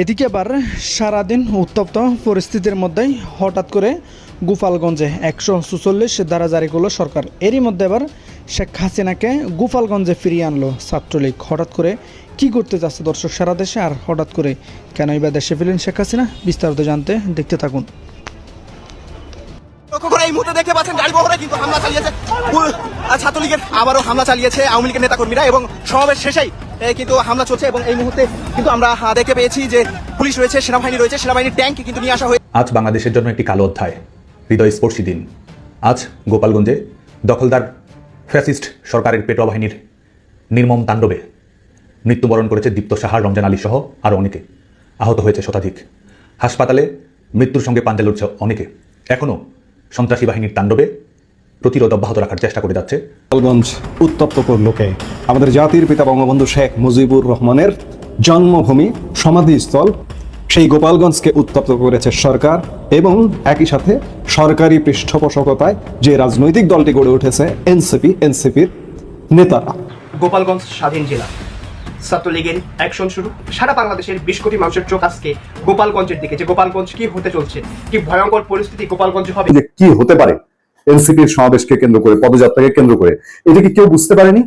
এদিকে আবার সারাদিন উত্তপ্ত পরিস্থিতির মধ্যেই হঠাৎ করে গোপালগঞ্জে একশো সুচল্লিশ ধারা জারি করল সরকার। এরই মধ্যে আবার শেখ হাসিনাকে গোপালগঞ্জে ফিরিয়ে আনলো ছাত্রলীগ। হঠাৎ করে কি করতে যাচ্ছে দর্শক সারা দেশে আর হঠাৎ করে কেন এবার দেশে ফিরলেন শেখ হাসিনা? বিস্তারিত জানতে দেখতে থাকুন। ছাত্রলীগের আবারও হামলা চালিয়েছে আওয়ামী লীগের এবং সমাবেশ শেষেই কিন্তু হামলা চলছে এবং এই মুহূর্তে কিন্তু আমরা দেখতে পেয়েছি যে পুলিশ রয়েছে, সেনাবাহিনী রয়েছে সেনাবাহিনীর ট্যাঙ্ক কিন্তু নিয়ে আসা হয়েছে। আজ বাংলাদেশের জন্য একটি কালো অধ্যায়, হৃদয়স্পর্শী দিন। আজ গোপালগঞ্জে দখলদার ফ্যাসিস্ট সরকারের পেটোয়া বাহিনীর নির্মম তাণ্ডবে মৃত্যুবরণ করেছে দীপ্ত সাহার রমজান আলী সহ আরও অনেকে। আহত হয়েছে শতাধিক। হাসপাতালে মৃত্যুর সঙ্গে পাঞ্জা লড়ছে অনেকে। এখনও সন্ত্রাসী বাহিনীর তাণ্ডবে প্রতিরোধ অব্যাহত রাখার চেষ্টা করে যাচ্ছে। গোপালগঞ্জ উত্তপ্ত করলোকে আমাদের জাতির পিতা বঙ্গবন্ধু শেখ মুজিবুর রহমানের জন্মভূমি সমাধিস্থল সেই গোপালগঞ্জকে উত্তপ্ত করেছে সরকার এবং একই সাথে সরকারি পৃষ্ঠপোষকতায় যে রাজনৈতিক দলটি গড়ে উঠেছে এনসিপি এনসিপির নেতারা। গোপালগঞ্জ স্বাধীন জেলা। ছাত্রলীগের অ্যাকশন শুরু। সারা বাংলাদেশের বিশ কোটি মানুষের চোখ আজকে গোপালগঞ্জের দিকে যে গোপালগঞ্জ কি হতে চলছে, কি ভয়ঙ্কর পরিস্থিতি গোপালগঞ্জ হবে? যে কি হতে পারে? এনসিপির সমাবেশকে কেন্দ্র করে, পদযাত্রাকে কেন্দ্র করে, এটা কি কেউ বুঝতে পারেনি?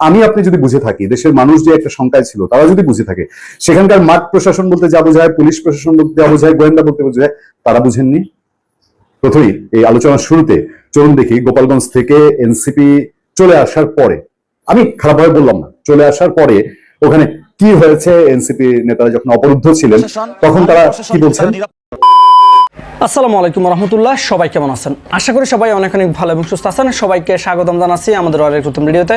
আমি আপনি যদি বুঝে থাকি, দেশের মানুষ যে একটা শঙ্কায় ছিল, তারা যদি বুঝে থাকে, সেখানকার মাঠ প্রশাসন বলতে যা বোঝায়, পুলিশ প্রশাসন বলতে যা বোঝায়, গোয়েন্দা বলতে বোঝায়, তারা বুঝেননি। প্রথমেই এই আলোচনার শুরুতে চলুন দেখি, গোপালগঞ্জ থেকে এনসিপি চলে আসার পরে, আমি খারাপভাবে বললাম না, চলে আসার পরে ওখানে কি হয়েছে? এনসিপি নেতারা যখন অবরুদ্ধ ছিলেন তখন তারা কি বলছেন? আসসালামু আলাইকুম রহমতুল্লাহ সবাই কেমন আছেন? আশা করি সবাই অনেক অনেক ভালো এবং সুস্থ আছেন। সবাইকে স্বাগতম জানাচ্ছি আমাদের অনেক নতুন ভিডিওতে।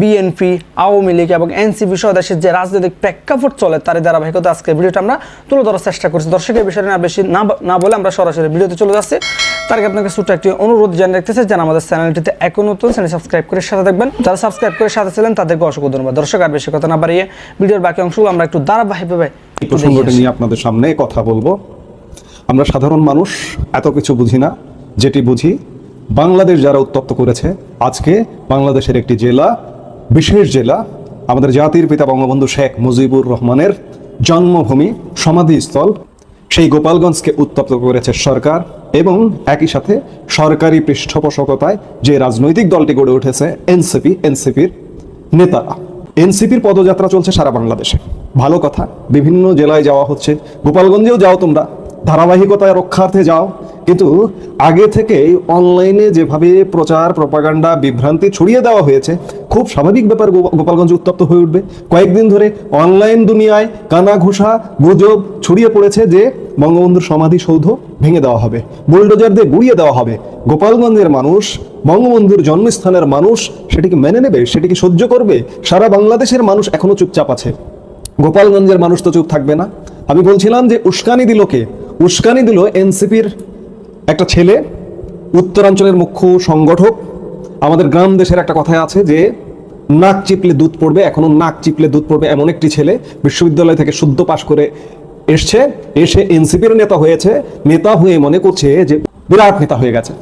বিএনপি আওয়ামী লীগ এবং এনসিপি সহ দেশের যে রাজনৈতিক প্রেক্ষাপট চলে তার ধারাবাহিকতা আজকের ভিডিওটা আমরা তুলে ধরার চেষ্টা করছি। দর্শকের বিষয়টা না বেশি না না বলে আমরা সরাসরি ভিডিওতে চলে যাচ্ছি। তার আগে আপনাকে ছোট্ট একটি অনুরোধ জানিয়ে রাখতেছে যেন আমাদের চ্যানেলটিতে এখন নতুন চ্যানেল সাবস্ক্রাইব করে সাথে থাকবেন। যারা সাবস্ক্রাইব করে সাথে ছিলেন তাদেরকে অসংখ্য ধন্যবাদ। দর্শক আর বেশি কথা না বাড়িয়ে ভিডিওর বাকি অংশগুলো আমরা একটু ধারাবাহিকভাবে প্রসঙ্গটা নিয়ে আপনাদের সামনে কথা বলব। আমরা সাধারণ মানুষ এত কিছু বুঝি না। যেটি বুঝি বাংলাদেশ যারা উত্তপ্ত করেছে আজকে বাংলাদেশের একটি জেলা বিশেষ জেলা আমাদের জাতির পিতা বঙ্গবন্ধু শেখ মুজিবুর রহমানের জন্মভূমি সমাধিস্থল। সেই গোপালগঞ্জকে উত্তপ্ত করেছে সরকার এবং একই সাথে সরকারি পৃষ্ঠপোষকতায় যে রাজনৈতিক দলটি গড়ে উঠেছে, এনসিপি, এনসিপির নেতারা। এনসিপির পদযাত্রা চলছে সারা বাংলাদেশে। ভালো কথা, বিভিন্ন জেলায় যাওয়া হচ্ছে। গোপালগঞ্জেও যাও তোমরা। ধারাবাহিকতায় রক্ষার্থে যাও। কিন্তু আগে থেকেই অনলাইনে যেভাবে প্রচার, প্রপাগান্ডা, বিভ্রান্তি ছড়িয়ে দেওয়া হয়েছে, খুব স্বাভাবিক ব্যাপার গোপালগঞ্জ উত্তপ্ত হয়ে উঠবে। কয়েকদিন ধরে অনলাইন দুনিয়ায় কানা ঘুষা, গুজব ছড়িয়ে পড়েছে যে বঙ্গবন্ধুর সমাধিসৌধ ভেঙে দেওয়া হবে, বুলডোজার দিয়ে গুড়িয়ে দেওয়া হবে। গোপালগঞ্জের মানুষ, বঙ্গবন্ধুর জন্মস্থানের মানুষ সেটিকে মেনে নেবে, সেটিকে সহ্য করবে? সারা বাংলাদেশের মানুষ এখনও চুপচাপ আছে। গোপালগঞ্জের মানুষ তো চুপ থাকবে না। আমি বলছিলাম যে উস্কানি দিল কে? উস্কানি দিল এনসিপির একটা ছেলে, উত্তরাঞ্চলের মুখ্য সংগঠক, আমাদের গ্রাম দেশের একটা কথায় আছে যে, নাক চিপলে দুধ পড়বে, এখনও নাক চিপলে দুধ পড়বে এমন একটি ছেলে বিশ্ববিদ্যালয় থেকে শুদ্ধ পাশ করে এসছে, এসে এনসিপির নেতা হয়েছে, নেতা হয়ে মনে করছে যে বিরাট নেতা হয়ে গেছে।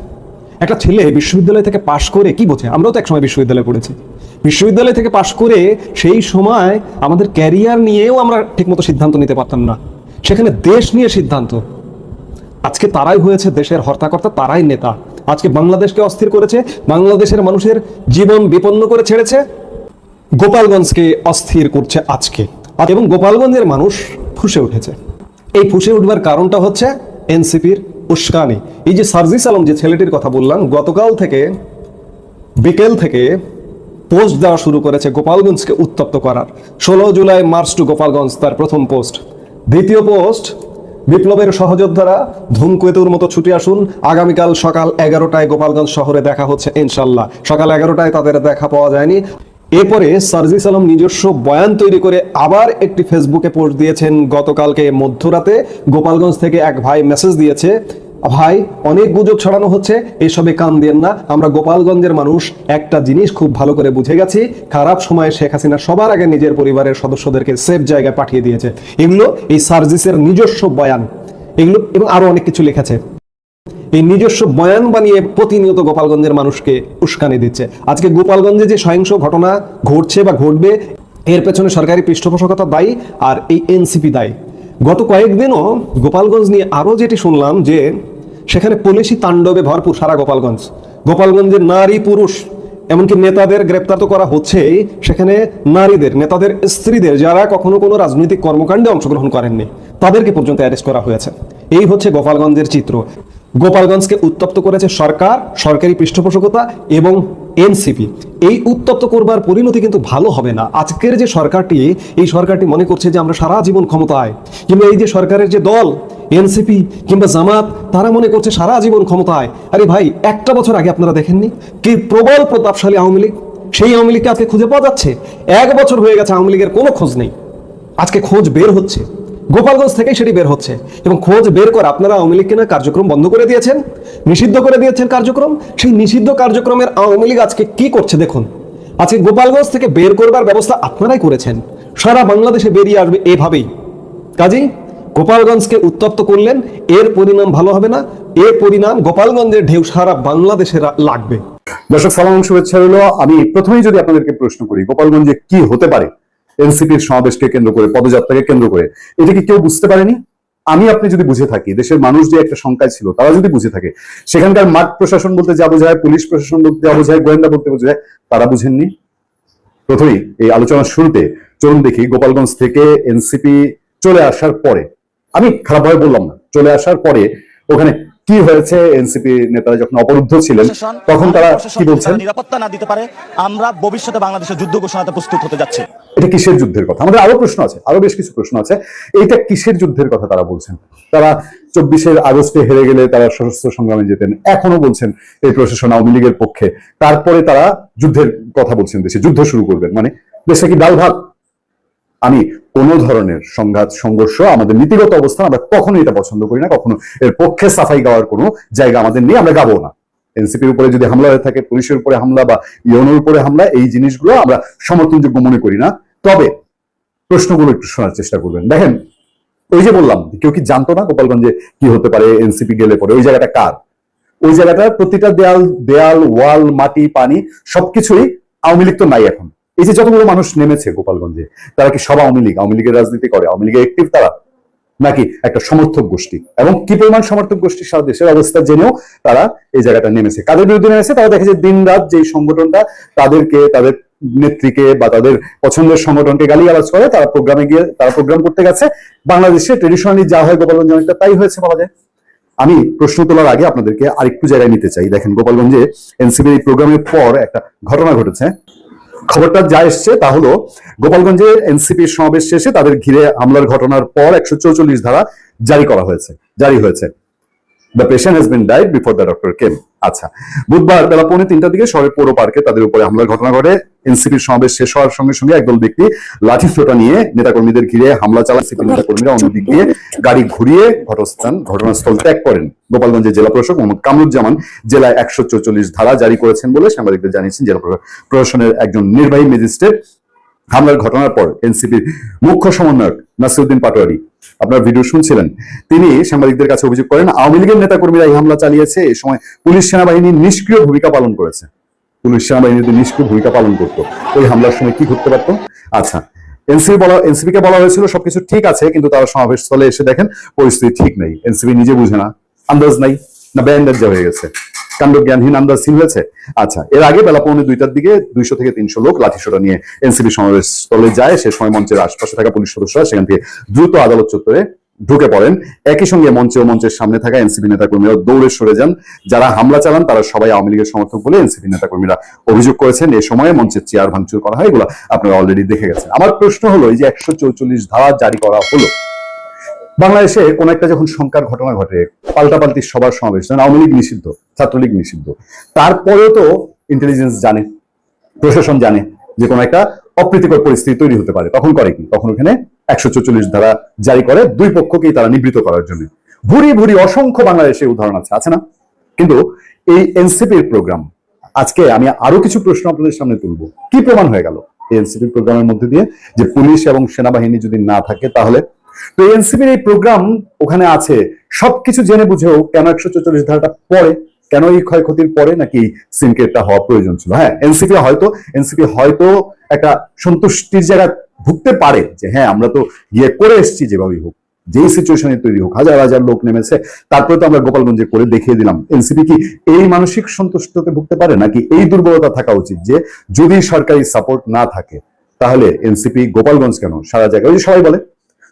একটা ছেলে বিশ্ববিদ্যালয় থেকে পাশ করে কি বোঝে? আমরাও তো একসময় বিশ্ববিদ্যালয়ে পড়েছি। বিশ্ববিদ্যালয় থেকে পাশ করে সেই সময় আমাদের ক্যারিয়ার নিয়েও আমরা ঠিকমতো সিদ্ধান্ত নিতে পারতাম না। সেখানে দেশ নিয়ে সিদ্ধান্ত। আজকে তারাই হয়েছে দেশের হর্তাকর্তা, তারাই নেতা। আজকে বাংলাদেশকে অস্থির করেছে, বাংলাদেশের মানুষের জীবন বিপন্ন করে ছেড়েছে, গোপালগঞ্জকে অস্থির করছে আজকে। এবং গোপালগঞ্জের মানুষ ফুসে উঠেছে। এই ফুসে উঠবার কারণটা হচ্ছে এনসিপির উস্কানি। এই যে সার্জিস আলম যে ছেলেটির কথা বললাম, গতকাল থেকে, বিকেল থেকে পোস্ট দেওয়া শুরু করেছে গোপালগঞ্জকে উত্তপ্ত করার। ষোলো জুলাই মার্চ টু গোপালগঞ্জ তার প্রথম পোস্ট। দ্বিতীয় পোস্ট বিপ্লবের সহযোদ্ধারা ধূমকেতুর মতো ছুটে আসুন। আগামীকাল সকাল এগারোটায় গোপালগঞ্জ শহরে দেখা হচ্ছে ইনশাল্লাহ। সকাল এগারোটায় তাদের দেখা পাওয়া যায়নি। এরপরে সার্জিস আলম নিজস্ব বয়ান তৈরি করে আবার একটি ফেসবুকে পোস্ট দিয়েছেন। গতকালকে মধ্যরাতে গোপালগঞ্জ থেকে এক ভাই মেসেজ দিয়েছে ভাই, অনেক গুজব ছড়ানো হচ্ছে, এসবে কান দেন না। আমরা গোপালগঞ্জের মানুষ, একটা জিনিস খুব ভালো করে বুঝে গেছি, খারাপ সময়ে শেখ হাসিনা সবার আগে নিজের পরিবারের সদস্যদেরকে সেফ জায়গায় পাঠিয়ে দিয়েছে। এগুলো এই সার্জিসের নিজস্ব বয়ান। এগুলো, এবং আরও অনেক কিছু লিখেছে। এই নিজস্ব বয়ান বানিয়ে প্রতিনিয়ত গোপালগঞ্জের মানুষকে উস্কানি দিচ্ছে। আজকে গোপালগঞ্জে যে সহিংস ঘটনা ঘটছে বা ঘটবে, এর পেছনে সরকারি পৃষ্ঠপোষকতা দায়ী আর এই এনসিপি দায়ী। গত কয়েকদিনও গোপালগঞ্জ নিয়ে আরও যেটি শুনলাম যে সেখানে পুলিশি তাণ্ডবে ভরপুর সারা গোপালগঞ্জ। গোপালগঞ্জের নারী পুরুষ, এমনকি নেতাদের গ্রেপ্তার তো করা হচ্ছে সেখানে নারীদের, নেতাদের স্ত্রীদের যারা কখনো কোনো রাজনৈতিক কর্মকাণ্ডে অংশগ্রহণ করেননি, তাদেরকে পর্যন্ত অ্যারেস্ট করা হয়েছে। এই হচ্ছে গোপালগঞ্জের চিত্র। গোপালগঞ্জকে উত্তপ্ত করেছে সরকার, সরকারি পৃষ্ঠপোষকতা এবং এনসিপি। এই উত্তপ্ত করবার পরিণতি কিন্তু ভালো হবে না। আজকের যে সরকারটি, এই সরকারটি মনে করছে যে আমরা সারা জীবন ক্ষমতায়। কিংবা এই যে সরকারের যে দল, এনসিপি কিংবা জামাত, তারা মনে করছে সারা জীবন ক্ষমতায়। আরে ভাই, একটা বছর আগে আপনারা দেখেননি? কি প্রবল প্রতাপশালী আওয়ামী লীগ? সেই আওয়ামী লীগকে আজকে খুঁজে পাওয়া যাচ্ছে? এক বছর হয়ে গেছে আওয়ামী লীগের কোনো খোঁজ নেই। আজকে খোঁজ বের হচ্ছে। গোপালগঞ্জ থেকে সেটি বের হচ্ছে এবং খোঁজ বের করে আপনারা আওয়ামী লীগকে না কার্যক্রম বন্ধ করে দিয়েছেন, নিষিদ্ধ করে দিয়েছেন কার্যক্রম। সেই নিষিদ্ধ কার্যক্রমের আওয়ামী লীগ আজকে কি করছে দেখুন। আজকে গোপালগঞ্জ থেকে বের করবার ব্যবস্থা আপনারাই করেছেন। সারা বাংলাদেশে বেরিয়ে আসবে এভাবেই। কাজেই গোপালগঞ্জকে উত্তপ্ত করলেন, এর পরিণাম ভালো হবে না, এর পরিণাম গোপালগঞ্জের ঢেউ সারা বাংলাদেশে রা- লাগবে। দর্শক, সালাম, শুভেচ্ছা রইল। আমি প্রথমেই যদি আপনাদেরকে প্রশ্ন করি, গোপালগঞ্জে কি হতে পারে? এনসিপির সমাবেশকে কেন্দ্র করে, পদযাত্রাকে কেন্দ্র করে। এটা কি কেউ বুঝতে পারেনি? আমি আপনি যদি বুঝে থাকি, দেশের মানুষ যে একটা সংখ্যায় ছিল, তারা যদি বুঝে থাকে, সেখানকার মাঠ প্রশাসন বলতে যা বোঝায়, পুলিশ প্রশাসন বলতে যা বোঝায়, গোয়েন্দা বলতে বোঝায়, তারা বুঝেননি? প্রথমেই এই আলোচনার শুরুতে চলুন দেখি, গোপালগঞ্জ থেকে এনসিপি চলে আসার পরে, আমি খারাপভাবে বললাম না, চলে আসার পরে ওখানে কি হয়েছে এনসিপি নেতারা যখন অবরুদ্ধ ছিলেন তখন তারা কি বলছেন? নিরাপত্তা না দিতে পারে আমরা ভবিষ্যতে বাংলাদেশের যুদ্ধ ঘোষণাতে প্রস্তুত হতে যাচ্ছি। এটা কিসের যুদ্ধের কথা? আমাদের আরও প্রশ্ন আছে আরও বেশ কিছু প্রশ্ন আছে। এইটা কিসের যুদ্ধের কথা তারা বলছেন? তারা চব্বিশের আগস্টে হেরে গেলে তারা সশস্ত্র সংগ্রামে যেতেন এখনও বলছেন এই প্রশাসন আওয়ামী লীগের পক্ষে। তারপরে তারা যুদ্ধের কথা বলছেন দেশে যুদ্ধ শুরু করবেন। মানে দেশে কি ডাল ভাত আমি কোন ধরনের সংঘাত, সংঘর্ষ, আমাদের নীতিগত অবস্থান আমরা কখনো এটা পছন্দ করি না, কখনো এর পক্ষে সাফাই গাওয়ার কোনো জায়গা আমাদের নেই, আমরা গাবো না। এনসিপির উপরে যদি হামলা হয়ে থাকে, পুলিশের উপরে হামলা বা ইয়নোর উপরে হামলা, এই জিনিসগুলো আমরা সমর্থনযোগ্য মনে করি না। তবে প্রশ্নগুলো একটু শোনার চেষ্টা করবেন। দেখেন, ওই যে বললাম, কেউ কি জানতো না গোপালগঞ্জে কি হতে পারে, এনসিপি গেলে পরে? ওই জায়গাটা কার? ওই জায়গাটা প্রতিটা দেয়াল দেয়াল, ওয়াল, মাটি, পানি, সবকিছুই আওয়ামী লীগ তো নাই এখন। এই যে যতগুলো মানুষ নেমেছে গোপালগঞ্জে, তারা কি সব আওয়ামী লীগ? আওয়ামী লীগের রাজনীতি করে, আওয়ামী লীগের একটিভ তারা? নাকি একটা সমর্থক গোষ্ঠী? এবং কি পরিমাণ সমর্থক গোষ্ঠী সারা দেশের অবস্থা জেনেও তারা এই জায়গাটা নেমেছে। কাদের বিরুদ্ধে নেমেছে? তারা দেখে যে দিন রাত যেই সংগঠনটা তাদেরকে, তাদের নেত্রীকে বা তাদের পছন্দের সংগঠনকে গালিগালাজ করে, তারা প্রোগ্রামে গিয়ে, তারা প্রোগ্রাম করতে গেছে। বাংলাদেশে ট্রেডিশনালি যা হয় গোপালগঞ্জ অনেকটা তাই হয়েছে বলা যায়। আমি প্রশ্ন তোলার আগে আপনাদেরকে আরেকটু জায়গায় নিতে চাই। দেখেন, গোপালগঞ্জে এনসিবি এই প্রোগ্রামের পর একটা ঘটনা ঘটেছে। খবরটা যা এসছে তা হলো গোপালগঞ্জে এনসিপির সমাবেশ শেষে তাদের ঘিরে হামলার ঘটনার পর একশো চৌচল্লিশ ধারা জারি করা হয়েছে, জারি হয়েছে। The patient has been died before the doctor came আচ্ছা বুধবার বেলা পৌনে তিনটার দিকে শহরের পৌর পার্কে তাদের উপরে হামলার ঘটনা ঘটে। এনসিপির সমাবেশ শেষ হওয়ার সঙ্গে সঙ্গে একদল ব্যক্তি লাঠি ফোটা নিয়ে নেতাকর্মীদের ঘিরে হামলা চালান সিপি নেতাকর্মীরা অন্যদিক দিয়ে গাড়ি ঘুরিয়ে ঘটস্থান ঘটনাস্থল ত্যাগ করেন। গোপালগঞ্জের জেলা প্রশাসক মোহাম্মদ কামরুজ্জামান জেলায় একশো ধারা জারি করেছেন বলে সাংবাদিকদের জানিয়েছেন জেলা প্র- প্রশাসনের একজন নির্বাহী ম্যাজিস্ট্রেট। হামলার ঘটনার পর এনসিপির মুখ্য সমন্বয়ক নাসিরুদ্দিন পাটোয়ারি আপনার ভিডিও শুনছিলেন। তিনি সাংবাদিকদের কাছে অভিযোগ করেন, আওয়ামী লীগের নেতাকর্মীরা এই হামলা চালিয়েছে। এই সময় পুলিশ সেনাবাহিনী নিষ্ক্রিয় ভূমিকা পালন করেছে। পুলিশ সেনাবাহিনী যদি নিষ্ক্রিয় ভূমিকা পালন করতো, ওই হামলার সময় কি ঘটতে পারতো? আচ্ছা এনসিপি বলা এনসিপি কে বলা হয়েছিল, সবকিছু ঠিক আছে, কিন্তু তারা সমাবেশ স্থলে এসে দেখেন, পরিস্থিতি ঠিক নেই। এনসিপি নিজে বুঝে না, আন্দাজ নাই, না ব্যান্ডাজ হয়ে গেছে। কাণ্ড জ্ঞানহীন আন্দাজহীন হয়েছে। আচ্ছা এর আগে বেলা পৌনে দুইটার দিকে দুইশো থেকে তিনশো লোক লাঠিসোটা নিয়ে এনসিপি সমাবেশ স্থলে যায়। সে সময় মঞ্চের আশপাশে থাকা পুলিশ সদস্যরা সেখান থেকে দ্রুত আদালত চত্বরে ঢুকে পড়েন। একই সঙ্গে মঞ্চে ও মঞ্চের সামনে থাকা এনসিপি নেতাকর্মীরা দৌড়ে সরে যান। যারা হামলা চালান, তারা সবাই আওয়ামী লীগের সমর্থক বলে এনসিপি নেতাকর্মীরা অভিযোগ করেছেন। এ সময়ে মঞ্চের চেয়ার ভাঙচুর করা হয়, এগুলো আপনারা অলরেডি দেখে গেছেন। আমার প্রশ্ন হলো, এই যে একশো ধারা জারি করা হলো বাংলাদেশে কোন একটা যখন সংখ্যার ঘটনা ঘটে, পাল্টাপাল্টি সবার সমাবেশ আওয়ামী লীগ নিষিদ্ধ, ছাত্রলীগ নিষিদ্ধ, তারপরেও তো ইন্টেলিজেন্স জানে, প্রশাসন জানে যে কোনো একটা অপ্রীতিকর পরিস্থিতি তৈরি হতে পারে। তখন করে কি? তখন ওখানে একশো ধারা জারি করে দুই পক্ষকেই তারা নিবৃত করার জন্য। ভুরি ভুরি অসংখ্য বাংলাদেশে উদাহরণ আছে আছে না? কিন্তু এই এনসিপির প্রোগ্রাম আজকে আমি আরও কিছু প্রশ্ন আপনাদের সামনে তুলবো। কি প্রমাণ হয়ে গেল? এনসিপির প্রোগ্রামের মধ্যে দিয়ে যে পুলিশ এবং সেনাবাহিনী যদি না থাকে, তাহলে তো এনসিপির এই প্রোগ্রাম ওখানে আছে। সবকিছু জেনে বুঝেও কেন একশো চল্লিশ ধারাটা পরে কেন এই ক্ষয়ক্ষতির পরে নাকি সিনকেটটা হওয়া প্রয়োজন ছিল? হ্যাঁ এনসিপি হয়তো এনসিপি হয়তো একটা সন্তুষ্টির জায়গা ভুগতে পারে যে হ্যাঁ আমরা তো গিয়ে করে এসেছি যেভাবেই হোক। যেই সিচুয়েশনে তৈরি হোক, হাজার হাজার লোক নেমেছে, তারপরে তো আমরা গোপালগঞ্জে করে দেখিয়ে দিলাম। এনসিপি কি এই মানসিক সন্তুষ্টতে ভুগতে পারে নাকি এই দুর্বলতা থাকা উচিত যে, যদি সরকারি সাপোর্ট না থাকে, তাহলে এনসিপি গোপালগঞ্জ কেন? সারা জায়গায়, ওই সবাই বলে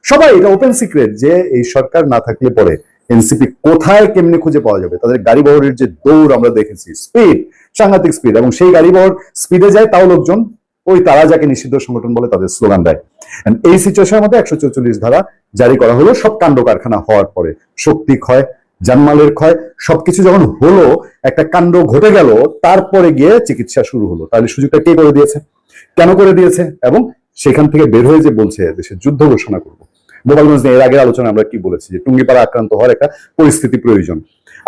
সবাই, এটা ওপেন সিক্রেট যে এই সরকার না থাকলে পরে এনসিপি কোথায় কেমনে খুঁজে পাওয়া যাবে? তাদের গাড়ি বহরের যে দৌড় আমরা দেখেছি স্পিড সাংঘাতিক স্পিড এবং সেই গাড়ি বহর স্পিডে যায় তাও লোকজন, ওই তারা যাকে নিষিদ্ধ সংগঠন বলে তাদের স্লোগান দেয়। এই সিচুয়েশনের মধ্যে একশো চৌচল্লিশ ধারা জারি করা হলো, সব কাণ্ড কারখানা হওয়ার পরে। শক্তি ক্ষয় জানমালের ক্ষয়, সবকিছু যখন হলো, একটা কাণ্ড ঘটে গেল, তারপরে গিয়ে চিকিৎসা শুরু হলো। তাহলে সুযোগটা কে করে দিয়েছে? কেন করে দিয়েছে? এবং সেখান থেকে বের হয়ে যে বলছে দেশের যুদ্ধ ঘোষণা করব। গোপালগঞ্জ নিয়ে এর আগের আলোচনা আমরা কি বলেছি যে টুঙ্গিপাড়া আক্রান্ত হওয়ার একটা পরিস্থিতি প্রয়োজন।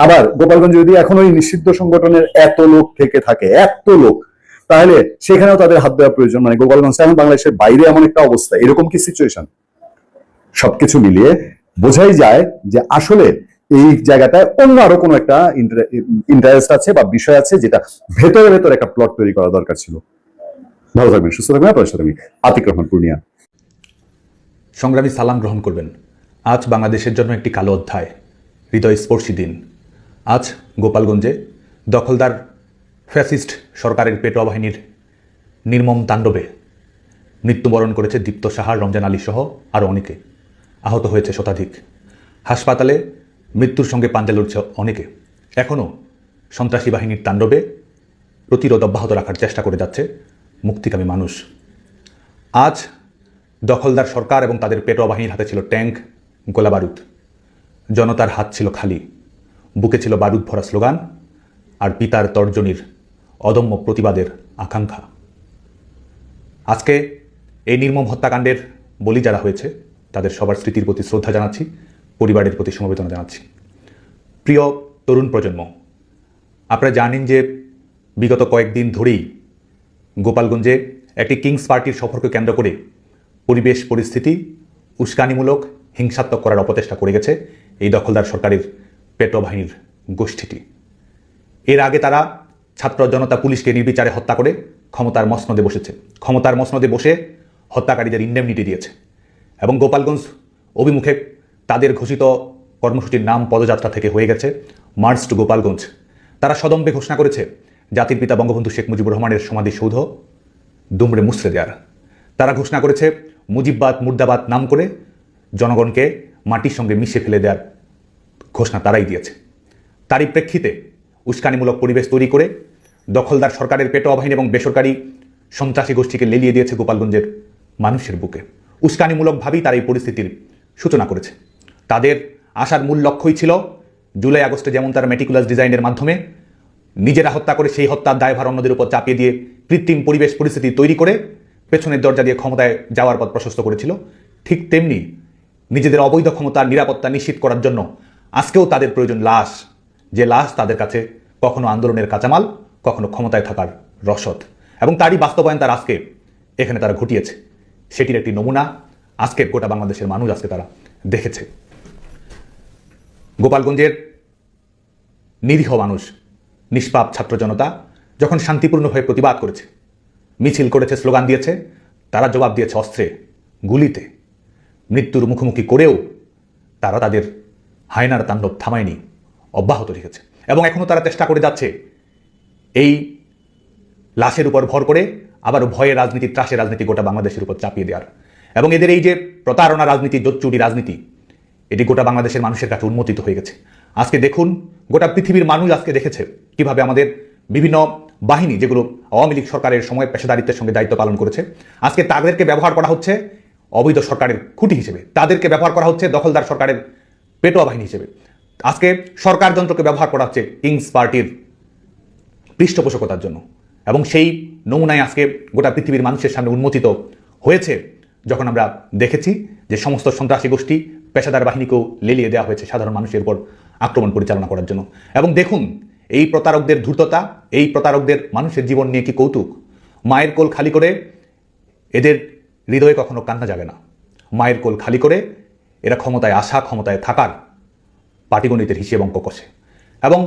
আবার গোপালগঞ্জ যদি এখন ওই নিষিদ্ধ সংগঠনের এত লোক থেকে থাকে, এত লোক, তাহলে সেখানেও তাদের হাত দেওয়া প্রয়োজন। মানে গোপালগঞ্জ এখন বাংলাদেশের বাইরে এমন একটা অবস্থা। এরকম কি সিচুয়েশন সবকিছু মিলিয়ে বোঝাই যায় যে আসলে এই জায়গাটায় অন্য আরও কোনো একটা ইন্টারেস্ট আছে বা বিষয় আছে যেটা ভেতরে ভেতরে একটা প্লট তৈরি করা দরকার ছিল। ভালো থাকবেন, সুস্থ থাকবেন। আপনার সাথে আমি আতিক রহমান পূর্ণিয়া। সংগ্রামী সালাম গ্রহণ করবেন। আজ বাংলাদেশের জন্য একটি কালো অধ্যায় হৃদয় স্পর্শী দিন। আজ গোপালগঞ্জে দখলদার ফ্যাসিস্ট সরকারের পেটোয়া বাহিনীর নির্মম তাণ্ডবে মৃত্যুবরণ করেছে দীপ্ত সাহার, রমজান আলী সহ আরও অনেকে। আহত হয়েছে শতাধিক। হাসপাতালে মৃত্যুর সঙ্গে পাঞ্জা লড়ছে অনেকে। এখনও সন্ত্রাসী বাহিনীর তাণ্ডবে প্রতিরোধ অব্যাহত রাখার চেষ্টা করে যাচ্ছে মুক্তিকামী মানুষ। আজ দখলদার সরকার এবং তাদের পেটোয়া বাহিনীর হাতে ছিল ট্যাঙ্ক, গোলা বারুদ। জনতার হাত ছিল খালি। বুকে ছিল বারুদ ভরা স্লোগান আর পিতার তর্জনীর অদম্য প্রতিবাদের আকাঙ্ক্ষা। আজকে এই নির্মম হত্যাকাণ্ডের বলি যারা হয়েছে, তাদের সবার স্মৃতির প্রতি শ্রদ্ধা জানাচ্ছি, পরিবারের প্রতি সমবেদনা জানাচ্ছি। প্রিয় তরুণ প্রজন্ম, আপনারা জানেন যে বিগত কয়েকদিন ধরেই গোপালগঞ্জে একটি কিংস পার্টির সফরকে কেন্দ্র করে পরিবেশ পরিস্থিতি উস্কানিমূলক, হিংসাত্মক করার অপচেষ্টা করে গেছে এই দখলদার সরকারের পেটো বাহিনীর গোষ্ঠীটি। এর আগে তারা ছাত্র জনতা পুলিশকে নির্বিচারে হত্যা করে ক্ষমতার মসনদে বসেছে। ক্ষমতার মসনদে বসে হত্যাকারীদের ইন্ডেমনিটি দিয়েছে এবং গোপালগঞ্জ অভিমুখে তাদের ঘোষিত কর্মসূচির নাম পদযাত্রা থেকে হয়ে গেছে মার্চ টু গোপালগঞ্জ। তারা সদম্বে ঘোষণা করেছে, জাতির পিতা বঙ্গবন্ধু শেখ মুজিবুর রহমানের সমাধিসৌধ দুমড়ে মুসড়ে দেওয়ার। তারা ঘোষণা করেছে মুজিববাদ, মুর্দাবাদ নাম করে জনগণকে মাটির সঙ্গে মিশে ফেলে দেওয়ার ঘোষণা তারাই দিয়েছে। তারই প্রেক্ষিতে উস্কানিমূলক পরিবেশ তৈরি করে দখলদার সরকারের পেটোয়া বাহিনী এবং বেসরকারি সন্ত্রাসী গোষ্ঠীকে লেলিয়ে দিয়েছে গোপালগঞ্জের মানুষের বুকে। উস্কানিমূলকভাবেই তারা এই পরিস্থিতির সূচনা করেছে। তাদের আসার মূল লক্ষ্যই ছিল জুলাই আগস্টে যেমন তারা মেটিকুলাস ডিজাইনের মাধ্যমে নিজেরা হত্যা করে সেই হত্যার দায়ভার অন্যদের উপর চাপিয়ে দিয়ে কৃত্রিম পরিবেশ পরিস্থিতি তৈরি করে পেছনের দরজা দিয়ে ক্ষমতায় যাওয়ার পথ প্রশস্ত করেছিল। ঠিক তেমনি নিজেদের অবৈধ ক্ষমতার নিরাপত্তা নিশ্চিত করার জন্য আজকেও তাদের প্রয়োজন লাশ, যে লাশ তাদের কাছে কখনো আন্দোলনের কাঁচামাল, কখনো ক্ষমতায় থাকার রসদ। এবং তারই বাস্তবায়ন তার আজকে এখানে তারা ঘটিয়েছে। সেটির একটি নমুনা আজকে গোটা বাংলাদেশের মানুষ আজকে তারা দেখেছে। গোপালগঞ্জের নিরীহ মানুষ, নিষ্পাপ ছাত্র জনতা যখন শান্তিপূর্ণভাবে প্রতিবাদ করেছে মিছিল করেছে, স্লোগান দিয়েছে, তারা জবাব দিয়েছে অস্ত্রে, গুলিতে। মৃত্যুর মুখোমুখি করেও তারা তাদের হায়নার তাণ্ডব থামায়নি, অব্যাহত রেখেছে। এবং এখনও তারা চেষ্টা করে যাচ্ছে এই লাশের উপর ভর করে আবার ভয়ে রাজনীতি ত্রাসের রাজনীতি গোটা বাংলাদেশের উপর চাপিয়ে দেওয়ার। এবং এদের এই যে প্রতারণা রাজনীতি, জোচ্চুরি রাজনীতি, এটি গোটা বাংলাদেশের মানুষের কাছে উন্মোচিত হয়ে গেছে। আজকে দেখুন, গোটা পৃথিবীর মানুষ আজকে দেখেছে কীভাবে আমাদের বিভিন্ন বাহিনী যেগুলো আওয়ামী লীগ সরকারের সময় পেশাদারিত্বের সঙ্গে দায়িত্ব পালন করেছে, আজকে তাদেরকে ব্যবহার করা হচ্ছে অবৈধ সরকারের খুঁটি হিসেবে। তাদেরকে ব্যবহার করা হচ্ছে দখলদার সরকারের পেটোয়া বাহিনী হিসেবে। আজকে সরকার যন্ত্রকে ব্যবহার করা হচ্ছে কিংস পার্টির পৃষ্ঠপোষকতার জন্য। এবং সেই নমুনায় আজকে গোটা পৃথিবীর মানুষের সামনে উন্মোচিত হয়েছে, যখন আমরা দেখেছি যে সমস্ত সন্ত্রাসী গোষ্ঠী পেশাদার বাহিনীকেও লেলিয়ে দেওয়া হয়েছে সাধারণ মানুষের উপর আক্রমণ পরিচালনা করার জন্য। এবং দেখুন এই প্রতারকদের ধূর্ততা, এই প্রতারকদের মানুষের জীবন নিয়ে কি কৌতুক? মায়ের কোল খালি করে এদের হৃদয়ে কখনো কান্না যাবে না। মায়ের কোল খালি করে এরা ক্ষমতায় আসা, ক্ষমতায় থাকার পাটিগণিতের হিসেব অঙ্ক কষে। এবং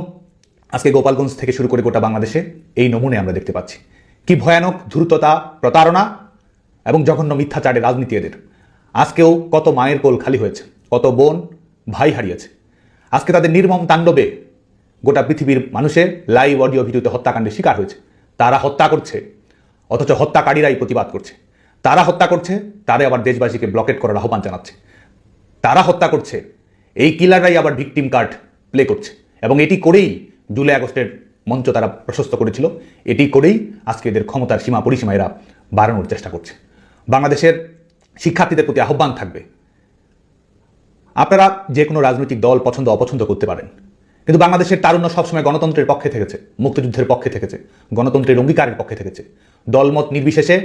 আজকে গোপালগঞ্জ থেকে শুরু করে গোটা বাংলাদেশে এই নমুনে আমরা দেখতে পাচ্ছি। কি ভয়ানক ধূর্ততা, প্রতারণা এবং জঘন্য মিথ্যাচারের রাজনীতি এদের। আজকেও কত মায়ের কোল খালি হয়েছে, কত বোন ভাই হারিয়েছে। আজকে তাদের নির্মম তাণ্ডবে গোটা পৃথিবীর মানুষের লাইভ অডিও ভিডিওতে হত্যাকাণ্ডের শিকার হয়েছে। তারা হত্যা করছে। অথচ হত্যাকারীরাই প্রতিবাদ করছে। তারা হত্যা করছে, তারা আবার দেশবাসীকে ব্লকেট করার আহ্বান জানাচ্ছে। তারা হত্যা করছে। এই কিলাররাই আবার ভিকটিম কার্ড প্লে করছে। এবং এটি করেই জুলাই আগস্টের মঞ্চ তারা প্রশস্ত করেছিল। এটি করেই আজকে এদের ক্ষমতার সীমা পরিসীমা এরা বাড়ানোর চেষ্টা করছে। বাংলাদেশের শিক্ষার্থীদের প্রতি আহ্বান থাকবে। আপনারা যে কোনো রাজনৈতিক দল পছন্দ অপছন্দ করতে পারেন। কিন্তু বাংলাদেশের তারুণ্য সবসময় গণতন্ত্রের পক্ষে থেকেছে, মুক্তিযুদ্ধের পক্ষে থেকেছে, গণতন্ত্রের অঙ্গীকারের পক্ষে থেকেছে। দলমত নির্বিশেষে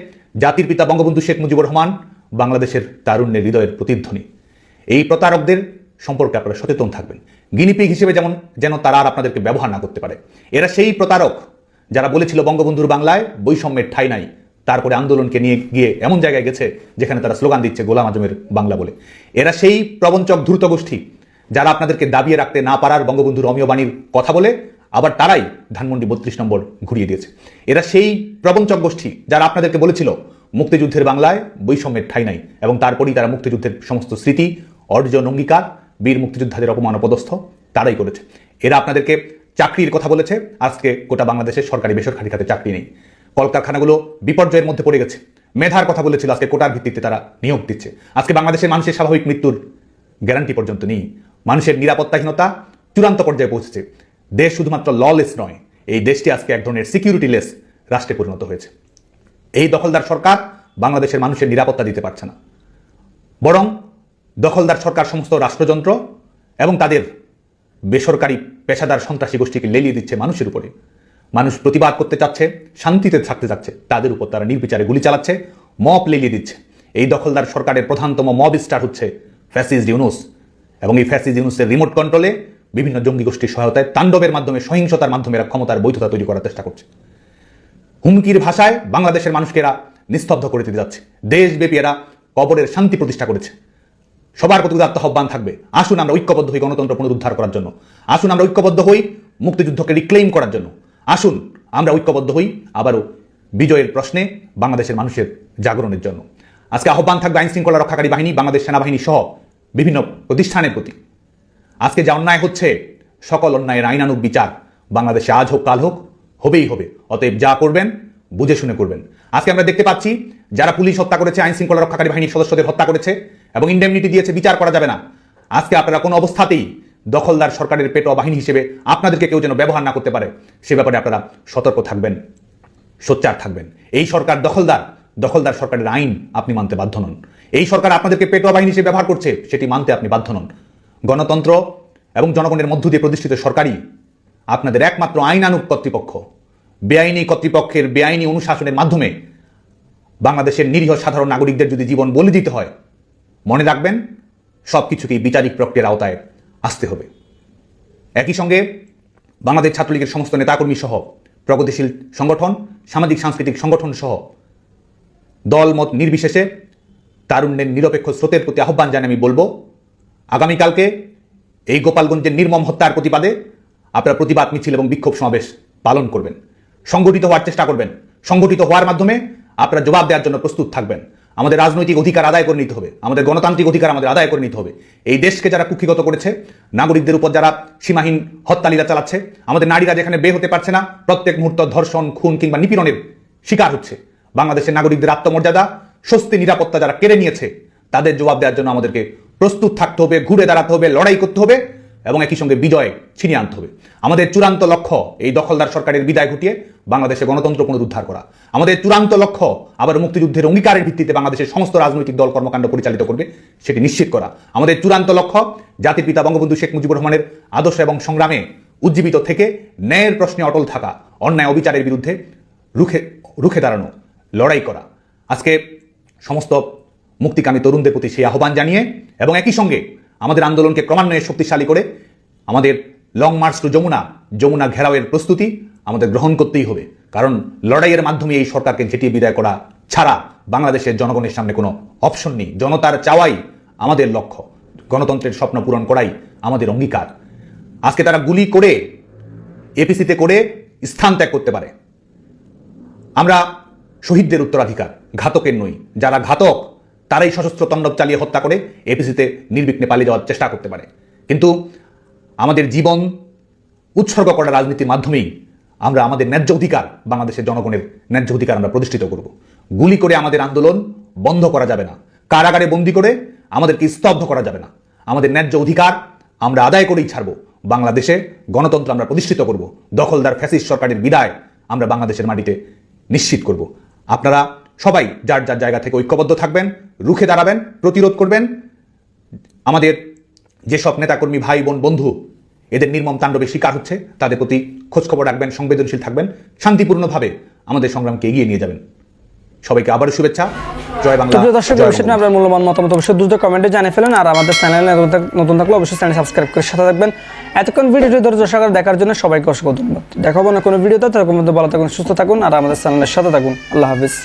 জাতির পিতা বঙ্গবন্ধু শেখ মুজিবুর রহমান বাংলাদেশের তারুণ্যের হৃদয়ের প্রতিধ্বনি। এই প্রতারকদের সম্পর্কে আপনারা সচেতন থাকবেন। গিনিপিগ হিসেবে যেমন, যেন তারা আর আপনাদেরকে ব্যবহার না করতে পারে। এরা সেই প্রতারক যারা বলেছিল বঙ্গবন্ধুর বাংলায় বৈষম্যের ঠাই নাই, তারপরে আন্দোলনকে নিয়ে গিয়ে এমন জায়গায় গেছে যেখানে তারা স্লোগান দিচ্ছে গোলাম আজমের বাংলা বলে। এরা সেই প্রবঞ্চক দ্রুত গোষ্ঠী যারা আপনাদেরকে দাবিয়ে রাখতে না পারার বঙ্গবন্ধুর অমীয় বাণীর কথা বলে, আবার তারাই ধানমন্ডি বত্রিশ নম্বর ঘুরিয়ে দিয়েছে। এরা সেই প্রবঞ্চক গোষ্ঠী যারা আপনাদেরকে বলেছিল, মুক্তিযুদ্ধের বাংলায় বৈষম্যের ঠাই নাই এবং তারপরেই তারা মুক্তিযুদ্ধের সমস্ত স্মৃতি, অর্জন, অঙ্গীকার, বীর মুক্তিযোদ্ধাদের অপমান অপদস্থ তারাই করেছে। এরা আপনাদেরকে চাকরির কথা বলেছে, আজকে গোটা বাংলাদেশের সরকারি বেসরকারি খাতে চাকরি নেই। কলকারখানাগুলো বিপর্যয়ের মধ্যে পড়ে গেছে। মেধার কথা বলেছিল, আজকে কোটার ভিত্তিতে তারা নিয়োগ দিচ্ছে। আজকে বাংলাদেশের মানুষের স্বাভাবিক মৃত্যুর গ্যারান্টি পর্যন্ত নেই। মানুষের নিরাপত্তাহীনতা চূড়ান্ত পর্যায়ে পৌঁছেছে। দেশ শুধুমাত্র ললেস নয়, এই দেশটি আজকে এক ধরনের সিকিউরিটিলেস রাষ্ট্রে পরিণত হয়েছে। এই দখলদার সরকার বাংলাদেশের মানুষের নিরাপত্তা দিতে পারছে না। বরং দখলদার সরকার সমস্ত রাষ্ট্রযন্ত্র এবং তাদের বেসরকারি পেশাদার সন্ত্রাসী গোষ্ঠীকে লেলিয়ে দিচ্ছে মানুষের উপরে। মানুষ প্রতিবাদ করতে চাচ্ছে, শান্তিতে থাকতে চাচ্ছে, তাদের উপর তারা নির্বিচারে গুলি চালাচ্ছে মপ লেলিয়ে দিচ্ছে। এই দখলদার সরকারের প্রধানতম মব স্টার হচ্ছে ফ্যাসিস্ট ইউনুস। এবং এই ফ্যাসিস্ট ইউনুসের রিমোট কন্ট্রোলে বিভিন্ন জঙ্গি গোষ্ঠীর সহায়তায় তাণ্ডবের মাধ্যমে, সহিংসতার মাধ্যমে এরা ক্ষমতার বৈধতা তৈরি করার চেষ্টা করছে। হুমকির ভাষায় বাংলাদেশের মানুষকে এরা নিস্তব্ধ করে দিতে যাচ্ছে। দেশব্যাপী এরা কবরের শান্তি প্রতিষ্ঠা করেছে। সবার প্রতি উদাত্ত আহ্বান থাকবে। আসুন আমরা ঐক্যবদ্ধ হই গণতন্ত্র পুনরুদ্ধার করার জন্য। আসুন আমরা ঐক্যবদ্ধ হই মুক্তিযুদ্ধকে রিক্লেইম করার জন্য। আসুন আমরা ঐক্যবদ্ধ হই আবারও বিজয়ের প্রশ্নে বাংলাদেশের মানুষের জাগরণের জন্য। আজকে আহ্বান থাকবে আইন শৃঙ্খলা রক্ষাকারী বাহিনী, বাংলাদেশ সেনাবাহিনী সহ বিভিন্ন প্রতিষ্ঠানের প্রতি। আজকে যা অন্যায় হচ্ছে, সকল অন্যায়ের আইনানুক বিচার। বাংলাদেশে আজ হোক, কাল হোক, হবেই হবে। অতএব যা করবেন, বুঝে শুনে করবেন। আজকে আমরা দেখতে পাচ্ছি, যারা পুলিশ হত্যা করেছে, আইন শৃঙ্খলা রক্ষাকারী বাহিনীর সদস্যদের হত্যা করেছে এবং ইন্ডেমনিটি দিয়েছে, বিচার করা যাবে না। আজকে আপনারা কোনো অবস্থাতেই দখলদার সরকারের পেটোয়া বাহিনী হিসেবে আপনাদেরকে কেউ যেন ব্যবহার না করতে পারে, সে ব্যাপারে আপনারা সতর্ক থাকবেন, সোচ্চার থাকবেন। এই সরকার দখলদার দখলদার সরকারের আইন আপনি মানতে বাধ্য নন। এই সরকার আপনাদেরকে পেটোয়া বাহিনী হিসেবে ব্যবহার করছে, সেটি মানতে আপনি বাধ্য নন। গণতন্ত্র এবং জনগণের মধ্য দিয়ে প্রতিষ্ঠিত সরকারই আপনাদের একমাত্র আইনানুক কর্তৃপক্ষ। বেআইনি কর্তৃপক্ষের বেআইনি অনুশাসনের মাধ্যমে বাংলাদেশের নিরীহ সাধারণ নাগরিকদের যদি জীবন বলি দিতে হয়, মনে রাখবেন সব কিছুকেই বিচারিক প্রক্রিয়ার আওতায় আসতে হবে। একই সঙ্গে বাংলাদেশ ছাত্রলীগের সমস্ত নেতাকর্মী সহ প্রগতিশীল সংগঠন, সামাজিক সাংস্কৃতিক সংগঠন সহ দলমত নির্বিশেষে তারুণ্যের নিরপেক্ষ স্রোতের প্রতি আহ্বান জানিয়ে আমি বলব, আগামীকালকে এই গোপালগঞ্জের নির্মম হত্যার প্রতিবাদে আপনারা প্রতিবাদ, মিছিল এবং বিক্ষোভ সমাবেশ পালন করবেন। সংগঠিত হওয়ার চেষ্টা করবেন। সংগঠিত হওয়ার মাধ্যমে আপনারা জবাব দেওয়ার জন্য প্রস্তুত থাকবেন। আমাদের রাজনৈতিক অধিকার আদায় করে নিতে হবে। আমাদের গণতান্ত্রিক অধিকার আমাদের আদায় করে নিতে হবে। এই দেশকে যারা কুক্ষিগত করেছে, নাগরিকদের উপর যারা সীমাহীন হত্যালীলা চালাচ্ছে, আমাদের নারীরা যেখানে বে হতে পারছে না, প্রত্যেক মুহূর্ত ধর্ষণ, খুন কিংবা নিপীড়নের শিকার হচ্ছে। বাংলাদেশের নাগরিকদের আত্মমর্যাদা, স্বস্তি, নিরাপত্তা যারা কেড়ে নিয়েছে, তাদের জবাব দেওয়ার জন্য আমাদেরকে প্রস্তুত থাকতে হবে, ঘুরে দাঁড়াতে হবে, লড়াই করতে হবে এবং একই সঙ্গে বিজয় ছিনিয়ে আনতে হবে। আমাদের চূড়ান্ত লক্ষ্য এই দখলদার সরকারের বিদায় ঘটিয়ে বাংলাদেশে গণতন্ত্র পুনরুদ্ধার করা। আমাদের চূড়ান্ত লক্ষ্য আবার মুক্তিযুদ্ধের অঙ্গীকারের ভিত্তিতে বাংলাদেশের সমস্ত রাজনৈতিক দল কর্মকাণ্ড পরিচালিত করবে, সেটি নিশ্চিত করা। আমাদের চূড়ান্ত লক্ষ্য জাতির পিতা বঙ্গবন্ধু শেখ মুজিবুর রহমানের আদর্শ এবং সংগ্রামে উজ্জীবিত থেকে ন্যায়ের প্রশ্নে অটল থাকা, অন্যায় অবিচারের বিরুদ্ধে রুখে রুখে দাঁড়ানো। লড়াই করা। আজকে সমস্ত মুক্তিকামী তরুণদের প্রতি সেই আহ্বান জানিয়ে এবং একই সঙ্গে আমাদের আন্দোলনকে ক্রমান্বয়ে শক্তিশালী করে আমাদের long march to Jamuna Jamuna ঘেরাওয়ের প্রস্তুতি আমাদের গ্রহণ করতেই হবে। কারণ লড়াইয়ের মাধ্যমে এই সরকারকে ঝেঁটিয়ে বিদায় করা ছাড়া বাংলাদেশের জনগণের সামনে কোনো অপশন নেই। জনতার চাওয়াই আমাদের লক্ষ্য। গণতন্ত্রের স্বপ্ন পূরণ করাই আমাদের অঙ্গীকার। আজকে তারা গুলি করে এপিসিতে করে স্থান ত্যাগ করতে পারে। আমরা শহীদদের উত্তরাধিকার, ঘাতকের নই। যারা ঘাতক, তারাই সশস্ত্র তাণ্ডব চালিয়ে হত্যা করে এপিসিতে নির্বিঘ্নে পালিয়ে যাওয়ার চেষ্টা করতে পারে। কিন্তু আমাদের জীবন উৎসর্গ করা রাজনীতির মাধ্যমেই আমরা আমাদের ন্যায্য অধিকার বাংলাদেশের জনগণের ন্যায্য অধিকার আমরা প্রতিষ্ঠিত করব। গুলি করে আমাদের আন্দোলন বন্ধ করা যাবে না। কারাগারে বন্দি করে আমাদেরকে স্তব্ধ করা যাবে না। আমাদের ন্যায্য অধিকার আমরা আদায় করেই ছাড়ব। বাংলাদেশে গণতন্ত্র আমরা প্রতিষ্ঠিত করব। দখলদার ফ্যাসিস্ট সরকারের বিদায় আমরা বাংলাদেশের মাটিতে নিশ্চিত করব। আপনারা সবাই যার যার জায়গা থেকে ঐক্যবদ্ধ থাকবেন, রুখে দাঁড়াবেন, প্রতিরোধ করবেন। আমাদের যেসব নেতাকর্মী ভাই, বোন, বন্ধু, এদের নির্মম তাণ্ডবের শিকার হচ্ছে, তাদের প্রতি খোঁজখবর রাখবেন, সংবেদনশীল থাকবেন, শান্তিপূর্ণভাবে আমাদের সংগ্রামকে এগিয়ে নিয়ে যাবেন। সবাইকে আবারও শুভেচ্ছা। জয় বাংলা প্রিয় দর্শক অবশ্যই। আপনার মূল্যবান মতামত অবশ্যই দ্রুত কমেন্টে জানিয়ে ফেলেন আর আমাদের চ্যানেলে নতুন নতুন থাকলে অবশ্যই চ্যানেল সাবস্ক্রাইব করে সাথে থাকবেন। এতক্ষণ ভিডিওটি ধৈর্য সহকারে দেখার জন্য সবাইকে অসংখ্য ধন্যবাদ। দেখাবো না কোনো ভিডিওতে তার মধ্যে ভালো থাকুন সুস্থ থাকুন আর আমাদের চ্যানেলের সাথে থাকুন। আল্লাহ হাফিজ।